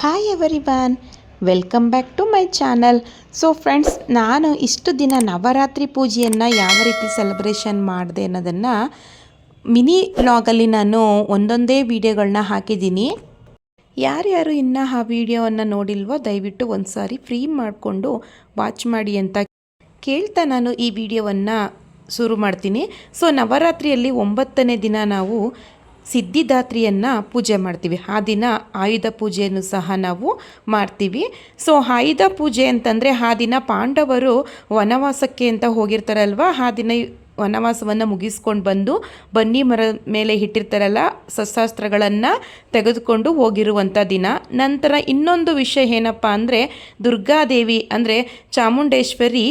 Hi everybody welcome back to my channel so friends ನಾನು ಇಷ್ಟು ದಿನ ನವರಾತ್ರಿ ಪೂಜೆಯನ್ನು ಯಾವ ರೀತಿ ಸೆಲೆಬ್ರೇಷನ್ ಮಾಡಿದೆ ಅನ್ನೋದನ್ನು ಮಿನಿ ಲಾಗಲ್ಲಿ ನಾನು ಒಂದೊಂದೇ ವಿಡಿಯೋಗಳನ್ನ ಹಾಕಿದ್ದೀನಿ. ಯಾರ್ಯಾರು ಇನ್ನು ಆ ವಿಡಿಯೋವನ್ನು ನೋಡಿಲ್ವೋ, ದಯವಿಟ್ಟು ಒಂದು ಸಾರಿ ಫ್ರೀ ಮಾಡಿಕೊಂಡು ವಾಚ್ ಮಾಡಿ ಅಂತ ಕೇಳ್ತಾ ನಾನು ಈ ವಿಡಿಯೋವನ್ನು ಶುರು ಮಾಡ್ತೀನಿ. ಸೊ ನವರಾತ್ರಿಯಲ್ಲಿ ಒಂಬತ್ತನೇ ದಿನ ನಾವು ಸಿದ್ಧಿದಾತ್ರಿಯನ್ನು ಪೂಜೆ ಮಾಡ್ತೀವಿ. ಆ ದಿನ ಆಯುಧ ಪೂಜೆಯನ್ನು ಸಹ ನಾವು ಮಾಡ್ತೀವಿ. ಸೊ ಆಯುಧ ಪೂಜೆ ಅಂತಂದರೆ ಆ ದಿನ ಪಾಂಡವರು ವನವಾಸಕ್ಕೆ ಅಂತ ಹೋಗಿರ್ತಾರಲ್ವ? ಆ ದಿನ ವನವಾಸವನ್ನು ಮುಗಿಸ್ಕೊಂಡು ಬಂದು ಬನ್ನಿ ಮರ ಮೇಲೆ ಇಟ್ಟಿರ್ತಾರಲ್ಲ ಶಸ್ತ್ರಾಸ್ತ್ರಗಳನ್ನು ತೆಗೆದುಕೊಂಡು ಹೋಗಿರುವಂಥ ದಿನ. ನಂತರ ಇನ್ನೊಂದು ವಿಷಯ ಏನಪ್ಪ ಅಂದರೆ, ದುರ್ಗಾದೇವಿ ಅಂದರೆ ಚಾಮುಂಡೇಶ್ವರಿ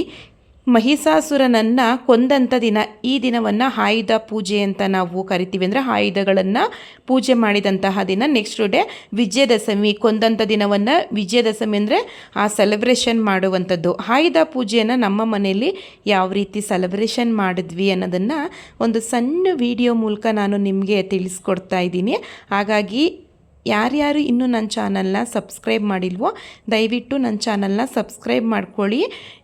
ಮಹಿಷಾಸುರನನ್ನು ಕೊಂದಂಥ ದಿನ ಈ ದಿನವನ್ನು ಆಯುಧ ಪೂಜೆ ಅಂತ ನಾವು ಕರಿತೀವಿ. ಅಂದರೆ ಆಯುಧಗಳನ್ನು ಪೂಜೆ ಮಾಡಿದಂತಹ ದಿನ. Next day Vijayadashami. ಕೊಂದಂಥ ದಿನವನ್ನು ವಿಜಯದಶಮಿ ಅಂದರೆ ಆ ಸೆಲೆಬ್ರೇಷನ್ ಮಾಡುವಂಥದ್ದು. ಆಯುಧ ಪೂಜೆಯನ್ನು ನಮ್ಮ ಮನೆಯಲ್ಲಿ ಯಾವ ರೀತಿ ಸೆಲೆಬ್ರೇಷನ್ ಮಾಡಿದ್ವಿ ಅನ್ನೋದನ್ನು ಒಂದು ಸಣ್ಣ ವಿಡಿಯೋ ಮೂಲಕ ನಾನು ನಿಮಗೆ ತಿಳಿಸ್ಕೊಡ್ತಾ ಇದ್ದೀನಿ. ಹಾಗಾಗಿ ಯಾರ್ಯಾರು ಇನ್ನೂ ನನ್ನ ಚಾನಲ್ನ ಸಬ್ಸ್ಕ್ರೈಬ್ ಮಾಡಿಲ್ವೋ, ದಯವಿಟ್ಟು ನನ್ನ ಚಾನಲ್ನ ಸಬ್ಸ್ಕ್ರೈಬ್ ಮಾಡ್ಕೊಳ್ಳಿ.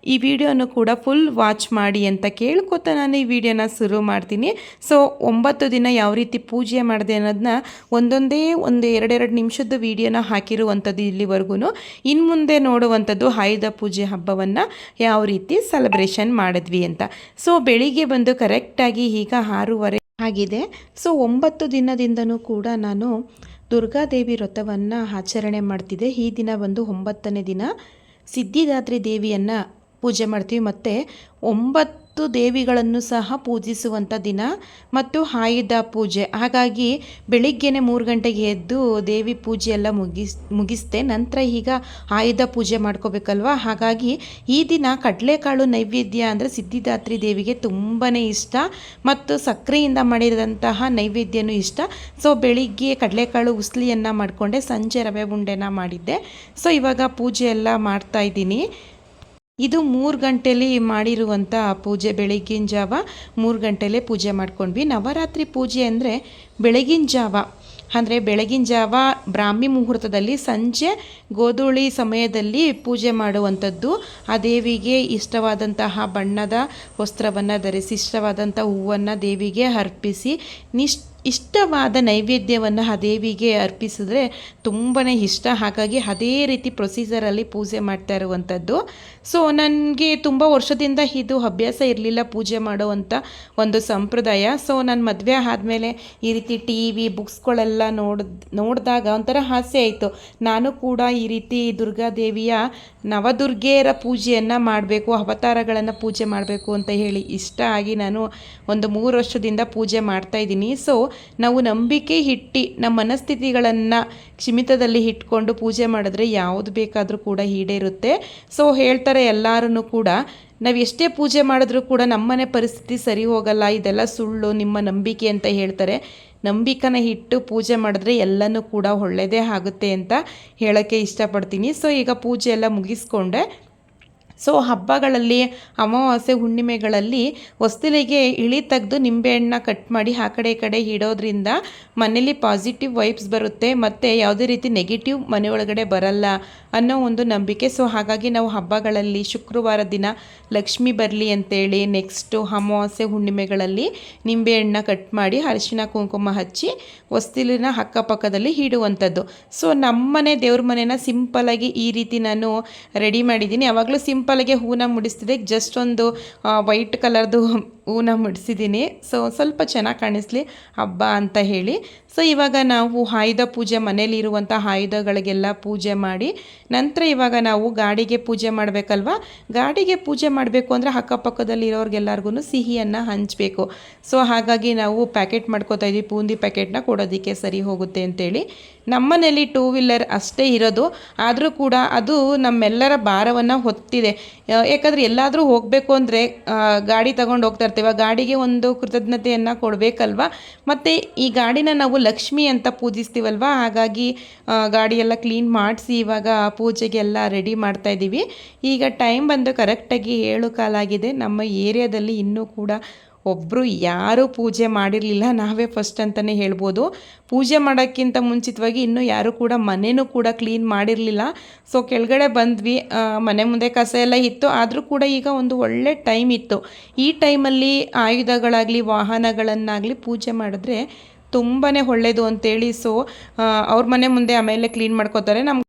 ಈ ವಿಡಿಯೋನು ಕೂಡ ಫುಲ್ ವಾಚ್ ಮಾಡಿ ಅಂತ ಕೇಳ್ಕೊತ ನಾನು ಈ ವಿಡಿಯೋನ ಶುರು ಮಾಡ್ತೀನಿ. ಸೊ, ಒಂಬತ್ತು ದಿನ ಯಾವ ರೀತಿ ಪೂಜೆ ಮಾಡಿದೆ ಅನ್ನೋದನ್ನ ಒಂದೊಂದೇ ಒಂದು ಎರಡೆರಡು ನಿಮಿಷದ ವಿಡಿಯೋನ ಹಾಕಿರುವಂಥದ್ದು ಇಲ್ಲಿವರೆಗೂ ಇನ್ನು ಮುಂದೆ ನೋಡುವಂಥದ್ದು ಆಯುಧ ಪೂಜೆ ಹಬ್ಬವನ್ನು ಯಾವ ರೀತಿ ಸೆಲೆಬ್ರೇಷನ್ ಮಾಡಿದ್ವಿ ಅಂತ. ಸೊ, ಬೆಳಿಗ್ಗೆ ಬಂದು ಕರೆಕ್ಟಾಗಿ ಈಗ ಆರೂವರೆ ಆಗಿದೆ. ಸೊ, ಒಂಬತ್ತು ದಿನದಿಂದನೂ ಕೂಡ ನಾನು ದುರ್ಗಾದೇವಿ ವ್ರತವನ್ನು ಆಚರಣೆ ಮಾಡ್ತಿದೆ. ಈ ದಿನ ಬಂದು ಒಂಬತ್ತನೇ ದಿನ. ಸಿದ್ಧಿದಾತ್ರಿ ದೇವಿಯನ್ನು ಪೂಜೆ ಮಾಡ್ತೀವಿ. ಮತ್ತು ಒಂಬತ್ತು ದೇವಿಗಳನ್ನು ಸಹ ಪೂಜಿಸುವಂಥ ದಿನ ಮತ್ತು ಆಯುಧ ಪೂಜೆ. ಹಾಗಾಗಿ ಬೆಳಿಗ್ಗೆನೆ ಮೂರು ಗಂಟೆಗೆ ಎದ್ದು ದೇವಿ ಪೂಜೆ ಎಲ್ಲ ಮುಗಿಸ್ ಮುಗಿಸ್ದೆ ನಂತರ ಈಗ ಆಯುಧ ಪೂಜೆ ಮಾಡ್ಕೋಬೇಕಲ್ವಾ? ಹಾಗಾಗಿ ಈ ದಿನ ಕಡಲೆಕಾಳು ನೈವೇದ್ಯ ಅಂದರೆ ಸಿದ್ಧಿದಾತ್ರಿ ದೇವಿಗೆ ತುಂಬಾ ಇಷ್ಟ ಮತ್ತು ಸಕ್ಕರೆಯಿಂದ ಮಾಡಿದಂತಹ ನೈವೇದ್ಯನೂ ಇಷ್ಟ. ಸೊ, ಬೆಳಿಗ್ಗೆ ಕಡಲೆಕಾಳು ಉಸ್ಲಿಯನ್ನು ಮಾಡಿಕೊಂಡೆ. ಸಂಜೆ ರವೆ ಉಂಡೆನ ಮಾಡಿದ್ದೆ. ಸೊ, ಇವಾಗ ಪೂಜೆ ಎಲ್ಲ ಮಾಡ್ತಾ ಇದ್ದೀನಿ. ಇದು ಮೂರು ಗಂಟೆಲಿ ಮಾಡಿರುವಂಥ ಪೂಜೆ, ಬೆಳಗಿನ ಜಾವ ಮೂರು ಗಂಟೆಲೇ ಪೂಜೆ ಮಾಡ್ಕೊಂಡ್ವಿ. ನವರಾತ್ರಿ ಪೂಜೆ ಅಂದರೆ ಬೆಳಗಿನ ಜಾವ. ಅಂದರೆ ಬೆಳಗಿನ ಜಾವ ಬ್ರಾಹ್ಮಿ ಮುಹೂರ್ತದಲ್ಲಿ ಸಂಜೆ ಗೋಧೂಳಿ ಸಮಯದಲ್ಲಿ ಪೂಜೆ ಮಾಡುವಂಥದ್ದು. ಆ ದೇವಿಗೆ ಇಷ್ಟವಾದಂತಹ ಬಣ್ಣದ ವಸ್ತ್ರವನ್ನು ಧರಿಸಿ ಇಷ್ಟವಾದಂಥ ಹೂವನ್ನು ದೇವಿಗೆ ಅರ್ಪಿಸಿ ನಿಶ್ ಇಷ್ಟವಾದ ನೈವೇದ್ಯವನ್ನು ಆ ದೇವಿಗೆ ಅರ್ಪಿಸಿದ್ರೆ ತುಂಬಾ ಇಷ್ಟ. ಹಾಗಾಗಿ ಅದೇ ರೀತಿ ಪ್ರೊಸೀಜರಲ್ಲಿ ಪೂಜೆ ಮಾಡ್ತಾ ಇರುವಂಥದ್ದು. ಸೊ ನನಗೆ ತುಂಬ ವರ್ಷದಿಂದ ಇದು ಅಭ್ಯಾಸ ಇರಲಿಲ್ಲ ಪೂಜೆ ಮಾಡುವಂಥ ಒಂದು ಸಂಪ್ರದಾಯ. ಸೊ ನನ್ನ ಮದುವೆ ಆದಮೇಲೆ ಈ ರೀತಿ ಟಿ ವಿ ಬುಕ್ಸ್ಗಳೆಲ್ಲ ನೋಡ್, ನೋಡಿದಾಗ ಒಂಥರ ಹಾಸ್ಯ ಆಯಿತು. ನಾನು ಕೂಡ ಈ ರೀತಿ ದುರ್ಗಾದೇವಿಯ ನವದುರ್ಗೆಯರ ಪೂಜೆಯನ್ನು ಮಾಡಬೇಕು, ಅವತಾರಗಳನ್ನು ಪೂಜೆ ಮಾಡಬೇಕು ಅಂತ ಹೇಳಿ ಇಷ್ಟ ಆಗಿ ನಾನು ಒಂದು ಮೂರು ವರ್ಷದಿಂದ ಪೂಜೆ ಮಾಡ್ತಾಯಿದ್ದೀನಿ ಸೊ ನಾವು ನಂಬಿಕೆ ಇಟ್ಟು ನಮ್ಮ ಮನಸ್ಥಿತಿಗಳನ್ನು ಕ್ಷಿಮಿತದಲ್ಲಿ ಇಟ್ಕೊಂಡು ಪೂಜೆ ಮಾಡಿದ್ರೆ ಯಾವುದು ಬೇಕಾದರೂ ಕೂಡ ಈಡೇರುತ್ತೆ. ಸೊ ಹೇಳ್ತಾರೆ ಎಲ್ಲರೂ ಕೂಡ, ನಾವು ಎಷ್ಟೇ ಪೂಜೆ ಮಾಡಿದ್ರೂ ಕೂಡ ನಮ್ಮನೆ ಪರಿಸ್ಥಿತಿ ಸರಿ ಹೋಗಲ್ಲ, ಇದೆಲ್ಲ ಸುಳ್ಳು, ನಿಮ್ಮ ನಂಬಿಕೆ ಅಂತ ಹೇಳ್ತಾರೆ. ನಂಬಿಕೆನ ಇಟ್ಟು ಪೂಜೆ ಮಾಡಿದ್ರೆ ಎಲ್ಲನೂ ಕೂಡ ಒಳ್ಳೆಯದೇ ಆಗುತ್ತೆ ಅಂತ ಹೇಳೋಕ್ಕೆ ಇಷ್ಟಪಡ್ತೀನಿ. ಸೊ ಈಗ ಪೂಜೆ ಎಲ್ಲ ಮುಗಿಸ್ಕೊಂಡೆ. ಸೊ ಹಬ್ಬಗಳಲ್ಲಿ, ಅಮಾವಾಸ್ಯೆ ಹುಣ್ಣಿಮೆಗಳಲ್ಲಿ ಹೊಸ್ತಿಲಿಗೆ ಇಳಿ ತೆಗೆದು ನಿಂಬೆಹಣ್ಣನ್ನ ಕಟ್ ಮಾಡಿ ಆ ಕಡೆ ಈ ಕಡೆ ಇಡೋದ್ರಿಂದ ಮನೇಲಿ ಪಾಸಿಟಿವ್ ವೈಬ್ಸ್ ಬರುತ್ತೆ, ಮತ್ತು ಯಾವುದೇ ರೀತಿ ನೆಗೆಟಿವ್ ಮನೆ ಒಳಗಡೆ ಬರಲ್ಲ ಅನ್ನೋ ಒಂದು ನಂಬಿಕೆ. ಸೊ ಹಾಗಾಗಿ ನಾವು ಹಬ್ಬಗಳಲ್ಲಿ ಶುಕ್ರವಾರ ದಿನ ಲಕ್ಷ್ಮಿ ಬರಲಿ ಅಂತೇಳಿ ನೆಕ್ಸ್ಟು ಅಮಾವಾಸ್ಯೆ ಹುಣ್ಣಿಮೆಗಳಲ್ಲಿ ನಿಂಬೆಹಣ್ಣನ್ನ ಕಟ್ ಮಾಡಿ ಅರಿಶಿನ ಕುಂಕುಮ ಹಚ್ಚಿ ಹೊಸ್ತಿಲಿನ ಅಕ್ಕಪಕ್ಕದಲ್ಲಿ ಇಡುವಂಥದ್ದು. ಸೊ ನಮ್ಮನೆ ದೇವ್ರ ಮನೇನ ಸಿಂಪಲಾಗಿ ಈ ರೀತಿ ನಾನು ರೆಡಿ ಮಾಡಿದ್ದೀನಿ. ಯಾವಾಗಲೂ ಸಿಂಪಲ್ ಸಿಂಪಲ್ಗೆ ಹೂನ ಮುಡಿಸ್ತಿದೆ. ಜಸ್ಟ್ ಒಂದು ವೈಟ್ ಕಲರ್ದು ಹೂನ ಮುಡಿಸಿದ್ದೀನಿ ಸೊ, ಸ್ವಲ್ಪ ಚೆನ್ನಾಗಿ ಕಾಣಿಸ್ಲಿ ಹಬ್ಬ ಅಂತ ಹೇಳಿ. ಸೊ, ಇವಾಗ ನಾವು ಆಯುಧ ಪೂಜೆ ಮನೇಲಿರುವಂಥ ಆಯುಧಗಳಿಗೆಲ್ಲ ಪೂಜೆ ಮಾಡಿ, ನಂತರ ಇವಾಗ ನಾವು ಗಾಡಿಗೆ ಪೂಜೆ ಮಾಡಬೇಕಲ್ವ? ಗಾಡಿಗೆ ಪೂಜೆ ಮಾಡಬೇಕು ಅಂದರೆ ಅಕ್ಕಪಕ್ಕದಲ್ಲಿ ಇರೋರಿಗೆಲ್ಲರಿಗೂ ಸಿಹಿಯನ್ನು ಹಂಚಬೇಕು. ಸೊ, ಹಾಗಾಗಿ ನಾವು ಪ್ಯಾಕೆಟ್ ಮಾಡ್ಕೋತಾ ಇದ್ದೀವಿ ಬೂಂದಿ ಪ್ಯಾಕೆಟ್ನ ಕೊಡೋದಕ್ಕೆ ಸರಿ ಹೋಗುತ್ತೆ ಅಂತೇಳಿ. ನಮ್ಮನೇಲಿ ಟೂ ವೀಲರ್ ಅಷ್ಟೇ ಇರೋದು. ಆದರೂ ಕೂಡ ಅದು ನಮ್ಮೆಲ್ಲರ ಭಾರವನ್ನು ಹೊತ್ತಿದೆ. ಯಾಕಂದರೆ ಎಲ್ಲಾದರೂ ಹೋಗಬೇಕು ಅಂದರೆ ಗಾಡಿ ತಗೊಂಡು ಹೋಗ್ತಾ ಇರ್ತೀವಿ, ಗಾಡಿಗೆ ಒಂದು ಕೃತಜ್ಞತೆಯನ್ನು ಕೊಡಬೇಕಲ್ವ? ಮತ್ತು ಈ ಗಾಡಿನ ನಾವು ಲಕ್ಷ್ಮಿ ಅಂತ ಪೂಜಿಸ್ತೀವಲ್ವ? ಹಾಗಾಗಿ ಗಾಡಿಯೆಲ್ಲ ಕ್ಲೀನ್ ಮಾಡಿಸಿ ಇವಾಗ ಪೂಜೆಗೆಲ್ಲ ರೆಡಿ ಮಾಡ್ತಾ ಇದ್ದೀವಿ ಈಗ ಟೈಮ್ ಬಂದು ಕರೆಕ್ಟಾಗಿ ಏಳು ಕಾಲಾಗಿದೆ. ನಮ್ಮ ಏರಿಯಾದಲ್ಲಿ ಇನ್ನೂ ಕೂಡ ಒಬ್ಬರು ಯಾರೂ ಪೂಜೆ ಮಾಡಿರಲಿಲ್ಲ, ನಾವೇ ಫಸ್ಟ್ ಅಂತಲೇ ಹೇಳ್ಬೋದು. ಪೂಜೆ ಮಾಡೋಕ್ಕಿಂತ ಮುಂಚಿತವಾಗಿ ಇನ್ನೂ ಯಾರೂ ಕೂಡ ಮನೆಯೂ ಕೂಡ ಕ್ಲೀನ್ ಮಾಡಿರಲಿಲ್ಲ. ಸೊ ಕೆಳಗಡೆ ಬಂದ್ವಿ. ಮನೆ ಮುಂದೆ ಕಸ ಎಲ್ಲ ಇತ್ತು. ಆದರೂ ಕೂಡ ಈಗ ಒಂದು ಒಳ್ಳೆ ಟೈಮ್ ಇತ್ತು. ಈ ಟೈಮಲ್ಲಿ ಆಯುಧಗಳಾಗಲಿ, ವಾಹನಗಳನ್ನಾಗಲಿ ಪೂಜೆ ಮಾಡಿದ್ರೆ ತುಂಬಾ ಒಳ್ಳೆಯದು ಅಂತೇಳಿ. ಸೊ ಅವ್ರ ಮನೆ ಮುಂದೆ ಆಮೇಲೆ ಕ್ಲೀನ್ ಮಾಡ್ಕೋತಾರೆ. ನಮ್ಮ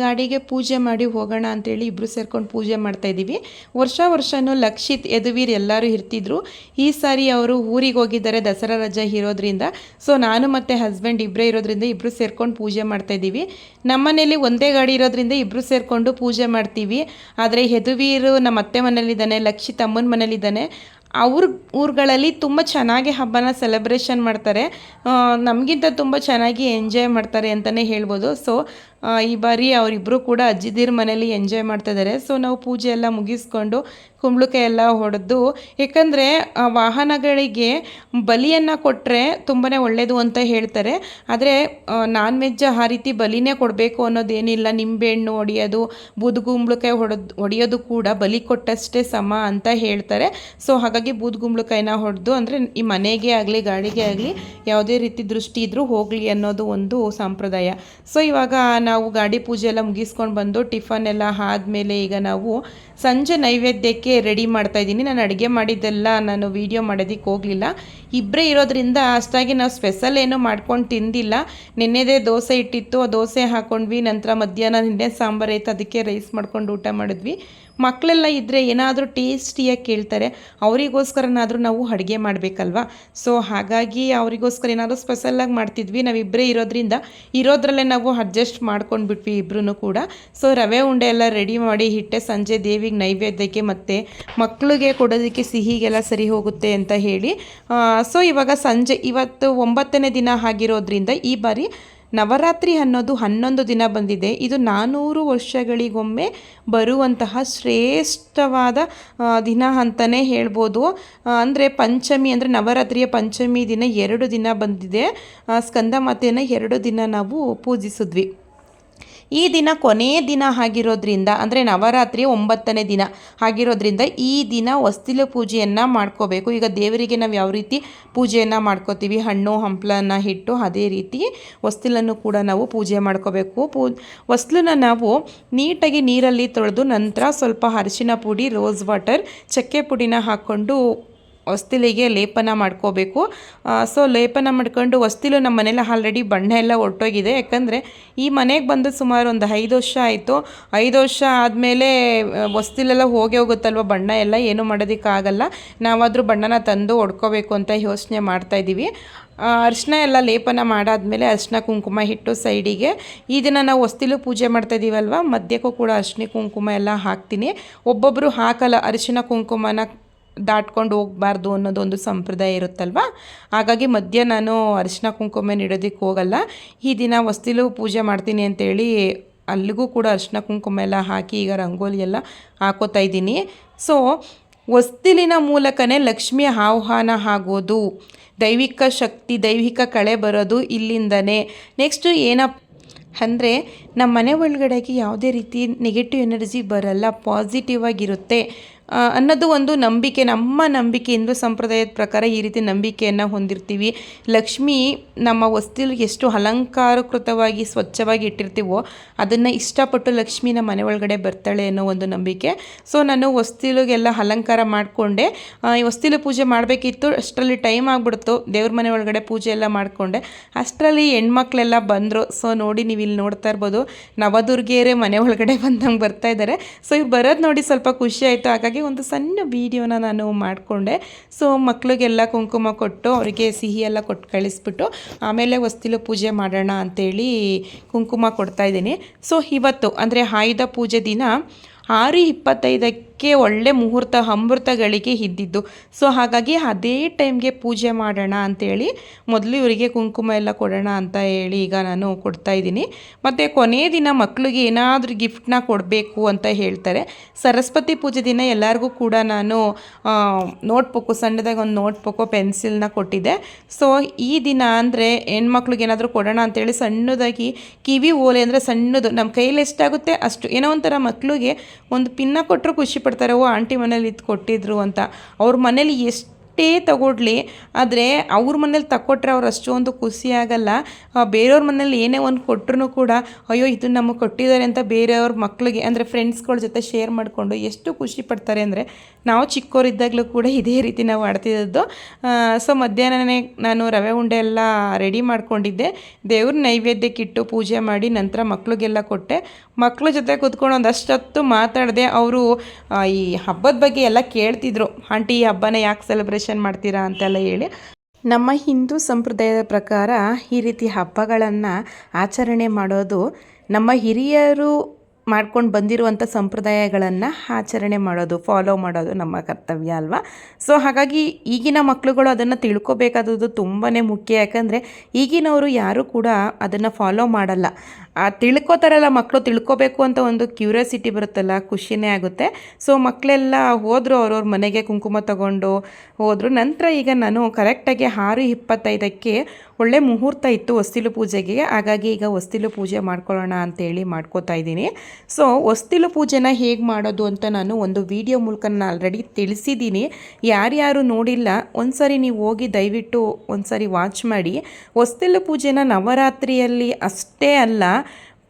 ಗಾಡಿಗೆ ಪೂಜೆ ಮಾಡಿ ಹೋಗೋಣ ಅಂತೇಳಿ ಇಬ್ಬರು ಸೇರ್ಕೊಂಡು ಪೂಜೆ ಮಾಡ್ತಾಯಿದ್ದೀವಿ ವರ್ಷ ವರ್ಷವೂ ಲಕ್ಷಿತ್, ಯದುವೀರ್ ಎಲ್ಲರೂ ಇರ್ತಿದ್ರು. ಈ ಸಾರಿ ಅವರು ಊರಿಗೆ ಹೋಗಿದ್ದಾರೆ, ದಸರಾ ರಜೆ ಇರೋದ್ರಿಂದ. ಸೊ ನಾನು ಮತ್ತು ಹಸ್ಬೆಂಡ್ ಇಬ್ಬರೇ ಇರೋದ್ರಿಂದ ಇಬ್ಬರು ಸೇರ್ಕೊಂಡು ಪೂಜೆ ಮಾಡ್ತಾಯಿದ್ದೀವಿ ನಮ್ಮನೇಲಿ ಒಂದೇ ಗಾಡಿ ಇರೋದ್ರಿಂದ ಇಬ್ಬರು ಸೇರಿಕೊಂಡು ಪೂಜೆ ಮಾಡ್ತೀವಿ. ಆದರೆ ಯದುವೀರು ನಮ್ಮ ಅತ್ತೆ ಮನೇಲಿದ್ದಾನೆ ಲಕ್ಷಿತ್ ಅಮ್ಮನ ಮನೇಲಿದ್ದಾನೆ ಅವ್ರ ಊರುಗಳಲ್ಲಿ ತುಂಬ ಚೆನ್ನಾಗಿ ಹಬ್ಬನ ಸೆಲೆಬ್ರೇಷನ್ ಮಾಡ್ತಾರೆ. ನಮಗಿಂತ ತುಂಬ ಚೆನ್ನಾಗಿ ಎಂಜಾಯ್ ಮಾಡ್ತಾರೆ ಅಂತಲೇ ಹೇಳ್ಬೋದು. ಸೊ ಈ ಬಾರಿ ಅವರಿಬ್ಬರು ಕೂಡ ಅಜ್ಜಿದಿರ ಮನೇಲಿ ಎಂಜಾಯ್ ಮಾಡ್ತಾ ಇದ್ದಾರೆ ಸೊ ನಾವು ಪೂಜೆ ಎಲ್ಲ ಮುಗಿಸ್ಕೊಂಡು ಕುಂಬಳಕಾಯಿ ಎಲ್ಲ ಹೊಡೆದು, ಏಕೆಂದರೆ ವಾಹನಗಳಿಗೆ ಬಲಿಯನ್ನು ಕೊಟ್ಟರೆ ತುಂಬಾ ಒಳ್ಳೆಯದು ಅಂತ ಹೇಳ್ತಾರೆ. ಆದರೆ ನಾನ್ ವೆಜ್ ಆ ರೀತಿ ಬಲಿನೇ ಕೊಡಬೇಕು ಅನ್ನೋದೇನಿಲ್ಲ. ನಿಂಬೆಹಣ್ಣು ಹೊಡೆಯೋದು, ಬೂದುಗುಂಬಳಕಾಯಿ ಹೊಡೆದು, ಹೊಡೆಯೋದು ಕೂಡ ಬಲಿ ಕೊಟ್ಟಷ್ಟೇ ಸಮ ಅಂತ ಹೇಳ್ತಾರೆ. ಸೊ, ಹಾಗಾಗಿ ಬೂದುಗುಂಬಳಕಾಯಿನ ಹೊಡೆದು, ಅಂದರೆ ಈ ಮನೆಗೆ ಆಗಲಿ, ಗಾಡಿಗೆ ಆಗಲಿ ಯಾವುದೇ ರೀತಿ ದೃಷ್ಟಿ ಇದ್ದರೂ ಹೋಗಲಿ ಅನ್ನೋದು ಒಂದು ಸಂಪ್ರದಾಯ. ಸೊ, ಇವಾಗ ನಾವು ಗಾಡಿ ಪೂಜೆ ಎಲ್ಲ ಮುಗಿಸ್ಕೊಂಡು ಬಂದು ಟಿಫನ್ ಎಲ್ಲ ಆದಮೇಲೆ ಈಗ ನಾವು ಸಂಜೆ ನೈವೇದ್ಯಕ್ಕೆ ರೆಡಿ ಮಾಡ್ತಾ ಇದ್ದೀನಿ. ನಾನು ಅಡುಗೆ ಮಾಡಿದ್ದೆಲ್ಲ ನಾನು ವೀಡಿಯೋ ಮಾಡೋದಕ್ಕೆ ಹೋಗಲಿಲ್ಲ. ಇಬ್ಬರೇ ಇರೋದ್ರಿಂದ ಅಷ್ಟಾಗಿ ನಾವು ಸ್ಪೆಷಲ್ ಏನೂ ಮಾಡ್ಕೊಂಡು ತಿಂದಿಲ್ಲ. ನಿನ್ನೆದೇ ದೋಸೆ ಇಟ್ಟಿತ್ತು. ಆ ದೋಸೆ ಹಾಕ್ಕೊಂಡ್ವಿ ನಂತರ ಮಧ್ಯಾಹ್ನ ನಿನ್ನೆ ಸಾಂಬಾರು ಇತ್ತು ಅದಕ್ಕೆ ರೈಸ್ ಮಾಡ್ಕೊಂಡು ಊಟ ಮಾಡಿದ್ವಿ. ಮಕ್ಕಳೆಲ್ಲ ಇದ್ದರೆ ಏನಾದರೂ ಟೇಸ್ಟಿಯಾಗಿ ಕೇಳ್ತಾರೆ, ಅವರಿಗೋಸ್ಕರನಾದರೂ ನಾವು ಅಡುಗೆ ಮಾಡಬೇಕಲ್ವಾ? ಸೊ ಹಾಗಾಗಿ ಅವರಿಗೋಸ್ಕರ ಏನಾದರೂ ಸ್ಪೆಷಲ್ಲಾಗಿ ಮಾಡ್ತಿದ್ವಿ. ನಾವಿಬ್ಬರೇ ಇರೋದ್ರಿಂದ ಇರೋದ್ರಲ್ಲೇ ನಾವು ಅಡ್ಜಸ್ಟ್ ಮಾಡ್ಕೊಂಡ್ಬಿಟ್ವಿ ಇಬ್ಬರೂ ಕೂಡ. ಸೊ ರವೆ ಉಂಡೆ ಎಲ್ಲ ರೆಡಿ ಮಾಡಿ ಹಿಟ್ಟೆ ಸಂಜೆ ದೇವಿಗೆ ನೈವೇದ್ಯಕ್ಕೆ ಮತ್ತು ಮಕ್ಕಳಿಗೆ ಕೊಡೋದಕ್ಕೆ ಸಿಹಿಗೆಲ್ಲ ಸರಿ ಹೋಗುತ್ತೆ ಅಂತ ಹೇಳಿ. ಸೊ ಇವಾಗ ಸಂಜೆ, ಇವತ್ತು ಒಂಬತ್ತನೇ ದಿನ ಆಗಿರೋದ್ರಿಂದ ಈ ಬಾರಿ ನವರಾತ್ರಿ ಅನ್ನೋದು ಹನ್ನೊಂದು ದಿನ ಬಂದಿದೆ. ಇದು ನಾನ್ನೂರು ವರ್ಷಗಳಿಗೊಮ್ಮೆ ಬರುವಂತಹ ಶ್ರೇಷ್ಠವಾದ ದಿನ ಅಂತಲೇ ಹೇಳ್ಬೋದು. ಅಂದರೆ ಪಂಚಮಿ, ಅಂದರೆ ನವರಾತ್ರಿಯ ಪಂಚಮಿ ದಿನ ಎರಡು ದಿನ ಬಂದಿದೆ. ಸ್ಕಂದ ಮಾತೆಯನ್ನು ಎರಡು ದಿನ ನಾವು ಪೂಜಿಸಿದ್ವಿ. ಈ ದಿನ ಕೊನೆಯ ದಿನ ಆಗಿರೋದ್ರಿಂದ, ಅಂದರೆ ನವರಾತ್ರಿ ಒಂಬತ್ತನೇ ದಿನ ಆಗಿರೋದ್ರಿಂದ ಈ ದಿನ ವಸ್ತಿಲ ಪೂಜೆಯನ್ನು ಮಾಡ್ಕೋಬೇಕು. ಈಗ ದೇವರಿಗೆ ನಾವು ಯಾವ ರೀತಿ ಪೂಜೆಯನ್ನು ಮಾಡ್ಕೋತೀವಿ? ಹಣ್ಣು, ಹಂಪ್ಲನ್ನು ಹಿಟ್ಟು, ಅದೇ ರೀತಿ ಹೊಸ್ತಿಲನ್ನು ಕೂಡ ನಾವು ಪೂಜೆ ಮಾಡ್ಕೋಬೇಕು. ಪೂ ಹೊಸ್ಲನ್ನ ನಾವು ನೀಟಾಗಿ ನೀರಲ್ಲಿ ತೊಳೆದು ನಂತರ ಸ್ವಲ್ಪ ಅರಿಶಿನ ಪುಡಿ, ರೋಸ್ ವಾಟರ್, ಚಕ್ಕೆ ಪುಡಿನ ಹಾಕ್ಕೊಂಡು ಹೊಸ್ತಿಲಿಗೆ ಲೇಪನ ಮಾಡ್ಕೋಬೇಕು. ಸೊ ಲೇಪನ ಮಾಡ್ಕೊಂಡು ಹೊಸ್ತಿಲು ನಮ್ಮ ಮನೇಲಿ ಆಲ್ರೆಡಿ ಬಣ್ಣ ಎಲ್ಲ ಹೊರ್ಟೋಗಿದೆ ಯಾಕಂದರೆ ಈ ಮನೆಗೆ ಬಂದು ಸುಮಾರು ಒಂದು ಐದು ವರ್ಷ ಆಯಿತು. ಐದು ವರ್ಷ ಆದಮೇಲೆ ಹೊಸ್ತಿಲೆಲ್ಲ ಹೋಗೇ ಹೋಗುತ್ತಲ್ವ ಬಣ್ಣ ಎಲ್ಲ? ಏನೂ ಮಾಡೋದಕ್ಕಾಗಲ್ಲ. ನಾವಾದರೂ ಬಣ್ಣನ ತಂದು ಹೊಡ್ಕೋಬೇಕು ಅಂತ ಯೋಚನೆ ಮಾಡ್ತಾಯಿದ್ದೀವಿ ಅರಿಶಿನ ಎಲ್ಲ ಲೇಪನ ಮಾಡಾದಮೇಲೆ ಅರಿಶಿನ ಕುಂಕುಮ ಹಿಟ್ಟು ಸೈಡಿಗೆ. ಈ ದಿನ ನಾವು ಹೊಸ್ತಿಲು ಪೂಜೆ ಮಾಡ್ತಾ ಇದ್ದೀವಲ್ವ ಮಧ್ಯಕ್ಕೂ ಕೂಡ ಅರಿಶಿನ ಕುಂಕುಮ ಎಲ್ಲ ಹಾಕ್ತೀನಿ. ಒಬ್ಬೊಬ್ಬರು ಹಾಕಲ್ಲ ಅರಿಶಿನ ಕುಂಕುಮನ ದಾಟ್ಕೊಂಡು ಹೋಗಬಾರ್ದು ಅನ್ನೋದೊಂದು ಸಂಪ್ರದಾಯ ಇರುತ್ತಲ್ವ? ಹಾಗಾಗಿ ಮಧ್ಯ ನಾನು ಅರಿಶಿನ ಕುಂಕುಮ ನೀಡೋದಕ್ಕೆ ಹೋಗಲ್ಲ. ಈ ದಿನ ಹೊಸ್ತಿಲು ಪೂಜೆ ಮಾಡ್ತೀನಿ ಅಂತೇಳಿ ಅಲ್ಲಿಗೂ ಕೂಡ ಅರಿಶಿನ ಕುಂಕುಮ ಎಲ್ಲ ಹಾಕಿ ಈಗ ರಂಗೋಲಿ ಎಲ್ಲ ಹಾಕೋತಾ ಇದ್ದೀನಿ. ಸೊ ವಸ್ತಿಲಿನ ಮೂಲಕನೇ ಲಕ್ಷ್ಮಿಯ ಆಹ್ವಾನ ಆಗೋದು, ದೈವಿಕ ಶಕ್ತಿ, ದೈವಿಕ ಕಳೆ ಬರೋದು ಇಲ್ಲಿಂದನೇ. ನೆಕ್ಸ್ಟು ಏನಪ್ಪ ಅಂದರೆ ನಮ್ಮ ಮನೆ ಒಳಗಡೆಗೆ ಯಾವುದೇ ರೀತಿ ನೆಗೆಟಿವ್ ಎನರ್ಜಿ ಬರಲ್ಲ ಪಾಸಿಟಿವ್ ಆಗಿರುತ್ತೆ. ಅನ್ನೋದು ಒಂದು ನಂಬಿಕೆ, ನಮ್ಮ ನಂಬಿಕೆ ಹಿಂದೂ ಸಂಪ್ರದಾಯದ ಪ್ರಕಾರ ಈ ರೀತಿ ನಂಬಿಕೆಯನ್ನು ಹೊಂದಿರ್ತೀವಿ. ಲಕ್ಷ್ಮಿ ನಮ್ಮ ವಸ್ತುಲಿ ಎಷ್ಟು ಅಲಂಕಾರಕೃತವಾಗಿ ಸ್ವಚ್ಛವಾಗಿ ಇಟ್ಟಿರ್ತೀವೋ ಅದನ್ನು ಇಷ್ಟಪಟ್ಟು ಲಕ್ಷ್ಮಿ ನಮ್ಮ ಮನೆ ಒಳಗಡೆ ಬರ್ತಾಳೆ ಅನ್ನೋ ಒಂದು ನಂಬಿಕೆ. ಸೊ, ನಾನು ಹೊಸ್ತಿಲಿಗೆಲ್ಲ ಅಲಂಕಾರ ಮಾಡಿಕೊಂಡೆ. ಈ ಪೂಜೆ ಮಾಡಬೇಕಿತ್ತು, ಅಷ್ಟರಲ್ಲಿ ಟೈಮ್ ಆಗಿಬಿಡ್ತು. ದೇವ್ರ ಮನೆ ಒಳಗಡೆ ಪೂಜೆ ಎಲ್ಲ ಮಾಡಿಕೊಂಡೆ. ಅಷ್ಟರಲ್ಲಿ ಹೆಣ್ಮಕ್ಳೆಲ್ಲ ಬಂದರು. ಸೊ, ನೋಡಿ ನೀವು ಇಲ್ಲಿ ನೋಡ್ತಾ ಇರ್ಬೋದು ನವದುರ್ಗೆಯರೇ ಮನೆ ಒಳಗಡೆ ಬಂದಂಗೆ ಬರ್ತಾ ಇದ್ದಾರೆ ಸೊ, ಇವ್ರು ಬರೋದು ನೋಡಿ ಸ್ವಲ್ಪ ಖುಷಿ ಆಯಿತು. ಹಾಗಾಗಿ ಒಂದು ಸಣ್ಣ ವೀಡಿಯೋನ ನಾನು ಮಾಡಿಕೊಂಡೆ. ಸೊ ಮಕ್ಳಿಗೆಲ್ಲ ಕುಂಕುಮ ಕೊಟ್ಟು, ಅವರಿಗೆ ಸಿಹಿ ಎಲ್ಲ ಕೊಟ್ಟು ಕಳಿಸ್ಬಿಟ್ಟು, ಆಮೇಲೆ ಹೊಸ್ತಿಲು ಪೂಜೆ ಮಾಡೋಣ ಅಂಥೇಳಿ ಕುಂಕುಮ ಕೊಡ್ತಾ ಇದ್ದೀನಿ. ಸೊ ಇವತ್ತು, ಅಂದರೆ ಆಯುಧ ಪೂಜೆ ದಿನ, ಆರು ಇಪ್ಪತ್ತೈದಕ್ಕೆ ಒಳ್ಳೆ ಮುಹೂರ್ತ, ಅಮೃತಗಳಿಗೆ ಇದ್ದಿದ್ದು. ಸೊ ಹಾಗಾಗಿ ಅದೇ ಟೈಮ್ಗೆ ಪೂಜೆ ಮಾಡೋಣ ಅಂತೇಳಿ ಮೊದಲು ಇವರಿಗೆ ಕುಂಕುಮ ಎಲ್ಲ ಕೊಡೋಣ ಅಂತ ಹೇಳಿ ಈಗ ನಾನು ಕೊಡ್ತಾ ಇದ್ದೀನಿ. ಮತ್ತು ಕೊನೆಯ ದಿನ ಮಕ್ಕಳಿಗೆ ಏನಾದರೂ ಗಿಫ್ಟ್ನ ಕೊಡಬೇಕು ಅಂತ ಹೇಳ್ತಾರೆ. ಸರಸ್ವತಿ ಪೂಜೆ ದಿನ ಎಲ್ಲರಿಗೂ ಕೂಡ ನಾನು ನೋಟ್ಬುಕ್ಕು ಸಣ್ಣದಾಗಿ ಒಂದು ನೋಟ್ಬುಕ್ಕು ಪೆನ್ಸಿಲ್ನ ಕೊಟ್ಟಿದ್ದೆ. ಸೊ ಈ ದಿನ ಅಂದರೆ ಹೆಣ್ಮಕ್ಳಿಗೆ ಏನಾದರೂ ಕೊಡೋಣ ಅಂತೇಳಿ ಸಣ್ಣದಾಗಿ ಕಿವಿ ಓಲೆ ಅಂದರೆ ಸಣ್ಣದು ನಮ್ಮ ಕೈಯಲ್ಲಿ ಎಷ್ಟಾಗುತ್ತೆ ಅಷ್ಟು ಏನೋ ಒಂಥರ ಮಕ್ಕಳಿಗೆ ಒಂದು ಪಿನ್ನ ಕೊಟ್ಟರು ಖುಷಿ ಪಡ್ತಾರೆ ಓ ಆಂಟಿ ಮನೇಲಿ ಇದು ಕೊಟ್ಟಿದ್ರು ಅಂತ. ಅವ್ರ ಮನೇಲಿ ಎಷ್ಟು ಎಷ್ಟೇ ತಗೊಡ್ಲಿ, ಆದರೆ ಅವ್ರ ಮನೇಲಿ ತಗೊಟ್ರೆ ಅವ್ರು ಅಷ್ಟೊಂದು ಖುಷಿ ಆಗಲ್ಲ. ಬೇರೆಯವ್ರ ಮನೇಲಿ ಏನೇ ಒಂದು ಕೊಟ್ಟರು ಕೂಡ, ಅಯ್ಯೋ ಇದು ನಮಗೆ ಕೊಟ್ಟಿದ್ದಾರೆ ಅಂತ ಬೇರೆಯವ್ರ ಮಕ್ಳಿಗೆ, ಅಂದರೆ ಫ್ರೆಂಡ್ಸ್ಗಳ ಜೊತೆ ಶೇರ್ ಮಾಡಿಕೊಂಡು ಎಷ್ಟು ಖುಷಿ ಪಡ್ತಾರೆ ಅಂದರೆ, ನಾವು ಚಿಕ್ಕವರಿದ್ದಾಗಲೂ ಕೂಡ ಇದೇ ರೀತಿ ನಾವು ಆಡ್ತಿದ್ದದ್ದು ಸೊ ಮಧ್ಯಾಹ್ನನೇ ನಾನು ರವೆ ಉಂಡೆ ಎಲ್ಲ ರೆಡಿ ಮಾಡ್ಕೊಂಡಿದ್ದೆ. ದೇವ್ರ ನೈವೇದ್ಯಕ್ಕಿಟ್ಟು ಪೂಜೆ ಮಾಡಿ ನಂತರ ಮಕ್ಳಿಗೆಲ್ಲ ಕೊಟ್ಟೆ. ಮಕ್ಕಳ ಜೊತೆ ಕೂತ್ಕೊಂಡು ಒಂದಷ್ಟೊತ್ತು ಮಾತಾಡಿದೆ, ಅವರು ಈ ಹಬ್ಬದ ಬಗ್ಗೆ ಎಲ್ಲ ಕೇಳ್ತಿದ್ರು. ಆಂಟಿ, ಈ ಹಬ್ಬನ ಯಾಕೆ ಸೆಲೆಬ್ರೇಷನ್ ಮಾಡ್ತೀರಾ ಅಂತೆಲ್ಲ ಹೇಳಿ. ನಮ್ಮ ಹಿಂದೂ ಸಂಪ್ರದಾಯದ ಪ್ರಕಾರ ಈ ರೀತಿ ಹಬ್ಬಗಳನ್ನು ಆಚರಣೆ ಮಾಡೋದು ನಮ್ಮ ಹಿರಿಯರು ಮಾಡ್ಕೊಂಡು ಬಂದಿರುವಂಥ ಸಂಪ್ರದಾಯಗಳನ್ನು ಆಚರಣೆ ಮಾಡೋದು ಫಾಲೋ ಮಾಡೋದು ನಮ್ಮ ಕರ್ತವ್ಯ ಅಲ್ವಾ? ಸೊ ಹಾಗಾಗಿ ಈಗಿನ ಮಕ್ಕಳುಗಳು ಅದನ್ನು ತಿಳ್ಕೊಬೇಕಾದದ್ದು ತುಂಬಾ ಮುಖ್ಯ. ಯಾಕಂದರೆ ಈಗಿನವರು ಯಾರೂ ಕೂಡ ಅದನ್ನು ಫಾಲೋ ಮಾಡಲ್ಲ. ಆ ತಿಳ್ಕೊತಾರಲ್ಲ ಮಕ್ಕಳು ತಿಳ್ಕೊಬೇಕು ಅಂತ ಒಂದು ಕ್ಯೂರಿಯಾಸಿಟಿ ಬರುತ್ತಲ್ಲ, ಖುಷಿನೇ ಆಗುತ್ತೆ. ಸೊ ಮಕ್ಕಳೆಲ್ಲ ಹೋದರು ಅವ್ರವ್ರ ಮನೆಗೆ ಕುಂಕುಮ ತಗೊಂಡು ಹೋದರು. ನಂತರ ಈಗ ನಾನು ಕರೆಕ್ಟಾಗಿ ಆರು ಇಪ್ಪತ್ತೈದಕ್ಕೆ ಒಳ್ಳೆ ಮುಹೂರ್ತ ಇತ್ತು ಹೊಸ್ತಿಲು ಪೂಜೆಗೆ. ಹಾಗಾಗಿ ಈಗ ಹೊಸ್ತಿಲು ಪೂಜೆ ಮಾಡ್ಕೊಳ್ಳೋಣ ಅಂತೇಳಿ ಮಾಡ್ಕೋತಾ ಇದ್ದೀನಿ. ಸೊ ಹೊಸ್ತಿಲು ಪೂಜೆನ ಹೇಗೆ ಮಾಡೋದು ಅಂತ ನಾನು ಒಂದು ವಿಡಿಯೋ ಮೂಲಕ ನಾನು ಆಲ್ರೆಡಿ ತಿಳಿಸಿದ್ದೀನಿ. ಯಾರ್ಯಾರು ನೋಡಿಲ್ಲ, ಒಂದ್ಸರಿ ನೀವು ಹೋಗಿ ದಯವಿಟ್ಟು ಒಂದ್ಸರಿ ವಾಚ್ ಮಾಡಿ. ಹೊಸ್ತಿಲು ಪೂಜೆನ ನವರಾತ್ರಿಯಲ್ಲಿ ಅಷ್ಟೇ ಅಲ್ಲ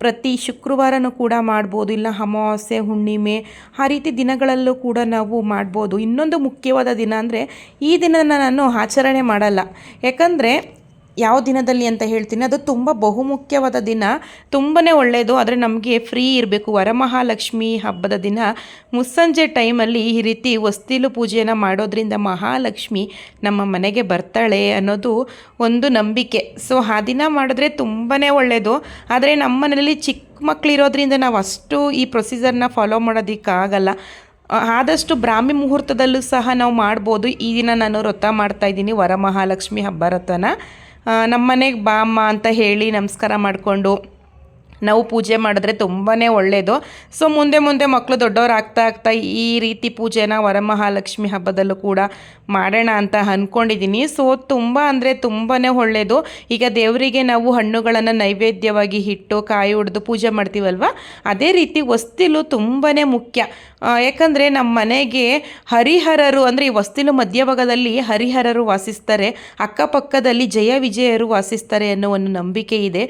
ಪ್ರತಿ ಶುಕ್ರವಾರನೂ ಕೂಡ ಮಾಡ್ಬೋದು, ಇಲ್ಲ ಅಮಾವಾಸ್ಯೆ, ಹುಣ್ಣಿಮೆ, ಆ ರೀತಿ ದಿನಗಳಲ್ಲೂ ಕೂಡ ನಾವು ಮಾಡ್ಬೋದು. ಇನ್ನೊಂದು ಮುಖ್ಯವಾದ ದಿನ ಅಂದರೆ ಈ ದಿನನ ನಾನು ಆಚರಣೆ ಮಾಡಲ್ಲ. ಯಾಕಂದರೆ ಯಾವ ದಿನದಲ್ಲಿ ಅಂತ ಹೇಳ್ತೀನಿ, ಅದು ತುಂಬ ಬಹುಮುಖ್ಯವಾದ ದಿನ ತುಂಬಾ ಒಳ್ಳೆಯದು ಆದರೆ ನಮಗೆ ಫ್ರೀ ಇರಬೇಕು. ವರಮಹಾಲಕ್ಷ್ಮಿ ಹಬ್ಬದ ದಿನ, ಮುಸ್ಸಂಜೆ ಟೈಮಲ್ಲಿ ಈ ರೀತಿ ವಸ್ತಿಲು ಪೂಜೆಯನ್ನು ಮಾಡೋದ್ರಿಂದ ಮಹಾಲಕ್ಷ್ಮಿ ನಮ್ಮ ಮನೆಗೆ ಬರ್ತಾಳೆ ಅನ್ನೋದು ಒಂದು ನಂಬಿಕೆ. ಸೊ ಆ ದಿನ ಮಾಡಿದ್ರೆ ತುಂಬಾ ಒಳ್ಳೆಯದು ಆದರೆ ನಮ್ಮ ಮನೆಯಲ್ಲಿ ಚಿಕ್ಕ ಮಕ್ಕಳಿರೋದ್ರಿಂದ ನಾವು ಅಷ್ಟು ಈ ಪ್ರೊಸೀಜರ್ನ ಫಾಲೋ ಮಾಡೋದಕ್ಕಾಗಲ್ಲ. ಆದಷ್ಟು ಬ್ರಾಹ್ಮಿ ಮುಹೂರ್ತದಲ್ಲೂ ಸಹ ನಾವು ಮಾಡ್ಬೋದು. ಈ ದಿನ ನಾನು ವ್ರತ ಮಾಡ್ತಾಯಿದ್ದೀನಿ ವರಮಹಾಲಕ್ಷ್ಮಿ ಹಬ್ಬ ವ್ರತನ. ನಮ್ಮ ಮನೆಗೆ ಬಾ ಅಮ್ಮ ಅಂತ ಹೇಳಿ ನಮಸ್ಕಾರ ಮಾಡಿಕೊಂಡು ನಾವು ಪೂಜೆ ಮಾಡಿದ್ರೆ ತುಂಬಾ ಒಳ್ಳೆಯದು ಸೊ ಮುಂದೆ ಮುಂದೆ ಮಕ್ಕಳು ದೊಡ್ಡವ್ರು ಆಗ್ತಾ ಆಗ್ತಾ ಈ ರೀತಿ ಪೂಜೆನ ವರಮಹಾಲಕ್ಷ್ಮಿ ಹಬ್ಬದಲ್ಲೂ ಕೂಡ ಮಾಡೋಣ ಅಂತ ಅಂದ್ಕೊಂಡಿದ್ದೀನಿ ಸೊ ತುಂಬ ಅಂದರೆ ತುಂಬಾ ಒಳ್ಳೆಯದು ಈಗ ದೇವರಿಗೆ ನಾವು ಹಣ್ಣುಗಳನ್ನು ನೈವೇದ್ಯವಾಗಿ ಹಿಟ್ಟು, ಕಾಯಿ ಹೊಡೆದು ಪೂಜೆ ಮಾಡ್ತೀವಲ್ವ? ಅದೇ ರೀತಿ ವಸ್ತಿಲು ತುಂಬಾ ಮುಖ್ಯ. ಯಾಕಂದರೆ ನಮ್ಮ ಮನೆಗೆ ಹರಿಹರರು, ಅಂದರೆ ಈ ವಸ್ತಿನ ಮಧ್ಯಭಾಗದಲ್ಲಿ ಹರಿಹರರು ವಾಸಿಸ್ತಾರೆ, ಅಕ್ಕಪಕ್ಕದಲ್ಲಿ ಜಯ ವಿಜಯರು ವಾಸಿಸ್ತಾರೆ ಅನ್ನೋ ಒಂದು ನಂಬಿಕೆ ಇದೆ.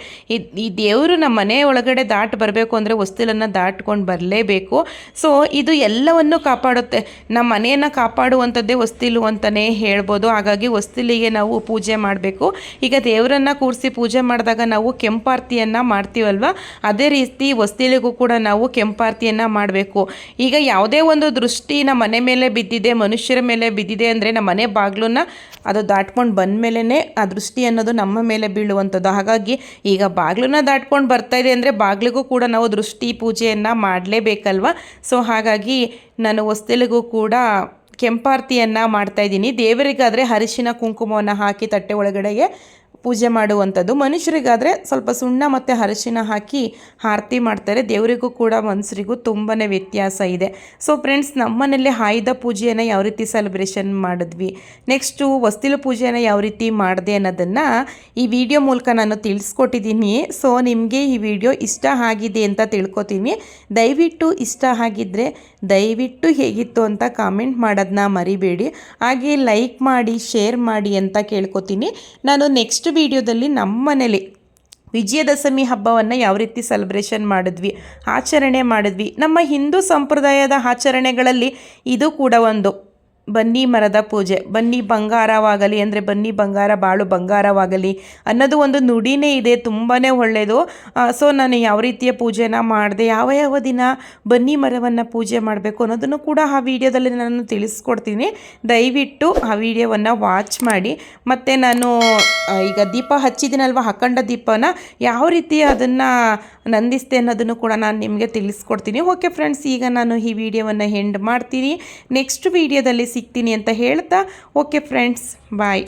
ಈ ದೇವರು ನಮ್ಮ ಮನೆ ಒಳಗಡೆ ದಾಟ್ ಬರಬೇಕು ಅಂದರೆ ವಸ್ತಿಲನ್ನು ದಾಟ್ಕೊಂಡು ಬರಲೇಬೇಕು. ಸೊ ಇದು ಎಲ್ಲವನ್ನು ಕಾಪಾಡುತ್ತೆ. ನಮ್ಮ ಮನೆಯನ್ನು ಕಾಪಾಡುವಂಥದ್ದೇ ವಸ್ತಿಲು ಅಂತಲೇ ಹೇಳ್ಬೋದು. ಹಾಗಾಗಿ ವಸ್ತಿಲಿಗೆ ನಾವು ಪೂಜೆ ಮಾಡಬೇಕು. ಈಗ ದೇವರನ್ನು ಕೂರಿಸಿ ಪೂಜೆ ಮಾಡಿದಾಗ ನಾವು ಕೆಂಪಾರ್ತಿಯನ್ನು ಮಾಡ್ತೀವಲ್ವ? ಅದೇ ರೀತಿ ವಸ್ತಿಲಿಗೂ ಕೂಡ ನಾವು ಕೆಂಪಾರ್ತಿಯನ್ನು ಮಾಡಬೇಕು. ಈಗ ಯಾವುದೇ ಒಂದು ದೃಷ್ಟಿ ನಮ್ಮ ಮನೆ ಮೇಲೆ ಬಿದ್ದಿದೆ, ಮನುಷ್ಯರ ಮೇಲೆ ಬಿದ್ದಿದೆ ಅಂದರೆ ನಮ್ಮ ಮನೆ ಬಾಗಿಲನ್ನ ಅದು ದಾಟ್ಕೊಂಡು ಬಂದ ಮೇಲೇ ಆ ದೃಷ್ಟಿ ಅನ್ನೋದು ನಮ್ಮ ಮೇಲೆ ಬೀಳುವಂಥದ್ದು. ಹಾಗಾಗಿ ಈಗ ಬಾಗಿಲನ್ನ ದಾಟ್ಕೊಂಡು ಬರ್ತಾ ಇದೆ ಅಂದರೆ ಬಾಗಿಲಿಗೂ ಕೂಡ ನಾವು ದೃಷ್ಟಿ ಪೂಜೆಯನ್ನು ಮಾಡಲೇಬೇಕಲ್ವ? ಸೊ ಹಾಗಾಗಿ ನಾನು ಹೊಸ್ತಿಲಿಗೂ ಕೂಡ ಕೆಂಪಾರ್ತಿಯನ್ನು ಮಾಡ್ತಾಯಿದ್ದೀನಿ ದೇವರಿಗಾದರೆ ಅರಿಶಿನ, ಕುಂಕುಮವನ್ನು ಹಾಕಿ ತಟ್ಟೆ ಒಳಗಡೆಗೆ ಪೂಜೆ ಮಾಡುವಂಥದ್ದು. ಮನುಷ್ಯರಿಗಾದರೆ ಸ್ವಲ್ಪ ಸುಣ್ಣ ಮತ್ತು ಅರಶಿನ ಹಾಕಿ ಆರತಿ ಮಾಡ್ತಾರೆ. ದೇವರಿಗೂ ಕೂಡ ಮನುಷ್ಯರಿಗೂ ತುಂಬಾ ವ್ಯತ್ಯಾಸ ಇದೆ. ಸೊ ಫ್ರೆಂಡ್ಸ್ ನಮ್ಮನೇಲಿ ಆಯುಧ ಪೂಜೆಯನ್ನು ಯಾವ ರೀತಿ ಸೆಲೆಬ್ರೇಷನ್ ಮಾಡಿದ್ವಿ? ನೆಕ್ಸ್ಟು ವಸ್ತಿಲು ಪೂಜೆಯನ್ನು ಯಾವ ರೀತಿ ಮಾಡಿದೆ ಅನ್ನೋದನ್ನು ಈ ವಿಡಿಯೋ ಮೂಲಕ ನಾನು ತಿಳಿಸ್ಕೊಟ್ಟಿದ್ದೀನಿ. ಸೊ ನಿಮಗೆ ಈ ವಿಡಿಯೋ ಇಷ್ಟ ಆಗಿದೆ ಅಂತ ತಿಳ್ಕೊತೀನಿ. ದಯವಿಟ್ಟು ಇಷ್ಟ ಆಗಿದ್ದರೆ ದಯವಿಟ್ಟು ಹೇಗಿತ್ತು ಅಂತ ಕಾಮೆಂಟ್ ಮಾಡೋದನ್ನ ಮರಿಬೇಡಿ. ಹಾಗೆ ಲೈಕ್ ಮಾಡಿ ಶೇರ್ ಮಾಡಿ ಅಂತ ಕೇಳ್ಕೊತೀನಿ. ನಾನು ನೆಕ್ಸ್ಟ್ ವಿಡಿಯೋದಲ್ಲಿ ನಮ್ಮ ಮನೇಲಿ ವಿಜಯದಶಮಿ ಹಬ್ಬವನ್ನು ಯಾವ ರೀತಿ ಸೆಲೆಬ್ರೇಷನ್ ಮಾಡಿದ್ವಿ, ಆಚರಣೆ ಮಾಡಿದ್ವಿ. ನಮ್ಮ ಹಿಂದೂ ಸಂಪ್ರದಾಯದ ಆಚರಣೆಗಳಲ್ಲಿ ಇದು ಕೂಡ ಒಂದು. ಬನ್ನಿ ಮರದ ಪೂಜೆ, ಬನ್ನಿ ಬಂಗಾರವಾಗಲಿ ಅಂದರೆ ಬನ್ನಿ ಬಂಗಾರ, ಬಾಳು ಬಂಗಾರವಾಗಲಿ ಅನ್ನೋದು ಒಂದು ನುಡಿನೇ ಇದೆ ತುಂಬಾ ಒಳ್ಳೆಯದು ಸೊ ನಾನು ಯಾವ ರೀತಿಯ ಪೂಜೆನ ಮಾಡಿದೆ, ಯಾವ ಯಾವ ದಿನ ಬನ್ನಿ ಮರವನ್ನು ಪೂಜೆ ಮಾಡಬೇಕು ಅನ್ನೋದನ್ನು ಕೂಡ ಆ ವಿಡಿಯೋದಲ್ಲಿ ನಾನು ತಿಳಿಸ್ಕೊಡ್ತೀನಿ. ದಯವಿಟ್ಟು ಆ ವಿಡಿಯೋವನ್ನು ವಾಚ್ ಮಾಡಿ. ಮತ್ತು ನಾನು ಈಗ ದೀಪ ಹಚ್ಚಿದ್ದೀನಲ್ವ, ಅಖಂಡ ದೀಪನ, ಯಾವ ರೀತಿ ಅದನ್ನು ನಂದಿಸ್ತೆ ಅನ್ನೋದನ್ನು ಕೂಡ ನಾನು ನಿಮಗೆ ತಿಳಿಸ್ಕೊಡ್ತೀನಿ. ಓಕೆ ಫ್ರೆಂಡ್ಸ್ ಈಗ ನಾನು ಈ ವಿಡಿಯೋವನ್ನು ಹೆಂಡ್ ಮಾಡ್ತೀನಿ. ನೆಕ್ಸ್ಟ್ ವಿಡಿಯೋದಲ್ಲಿ ಸಿಗ್ತೀನಿ ಅಂತ ಹೇಳ್ತಾ ಓಕೆ ಫ್ರೆಂಡ್ಸ್ ಬಾಯ್